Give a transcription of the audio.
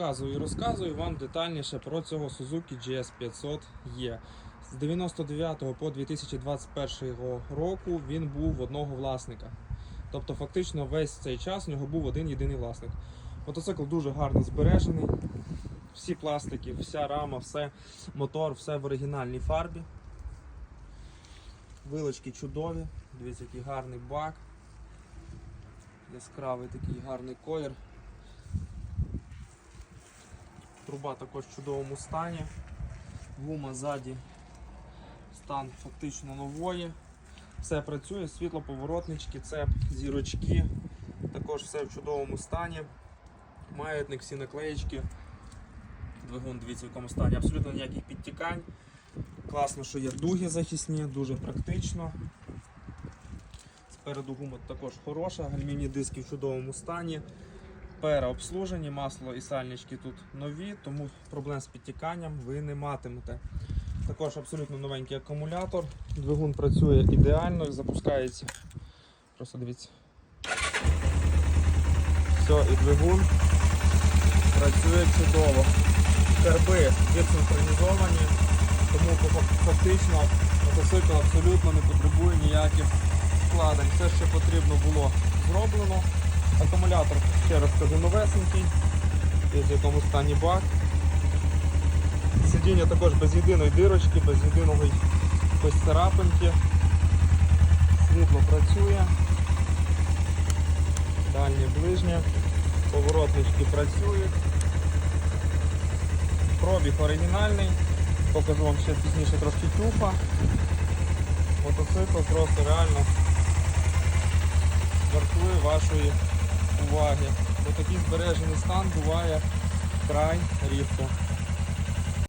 показую і розказую вам детальніше про цього Suzuki GS500E. З 99 по 2021 року він був в одного власника. Тобто, фактично, весь цей час у нього був один єдиний власник. Мотоцикл дуже гарно збережений. Всі пластики, вся рама, все, мотор, все в оригінальній фарбі. Вилочки чудові. Дивіться, який гарний бак. Яскравий такий гарний колір. Труба також в чудовому стані. Гума ззаді стан фактично нової. Все працює, світлоповоротнички, цеп, зірочки. Також все в чудовому стані. Маятник, всі наклеєчки. Двигун, дивіться, в якому стані. Абсолютно ніяких підтікань. Класно, що є дуги захисні, дуже практично. Спереду гума також хороша, гальмівні диски в чудовому стані. Переобслужені, масло і сальнички тут нові, тому проблем з підтіканням ви не матимете. Також абсолютно новенький акумулятор. Двигун працює ідеально, запускається. Просто дивіться. Все, і двигун працює чудово. Карби відсинхронізовані, тому фактично мотоцикл абсолютно не потребує ніяких вкладень. Все, що потрібно було зроблено. Акумулятор, ще раз кажу, новесенький. В якому стані бак. Сидіння також без єдиної дирочки, без єдиного якоїсь царапинки. Світло працює. Дальнє ближнє. Поворотнички працюють. Пробіг оригінальний. Покажу вам ще пізніше трошки тюфа. Мотоцикл просто реально вартує вашої уваги. Бо такий збережений стан буває край рідко.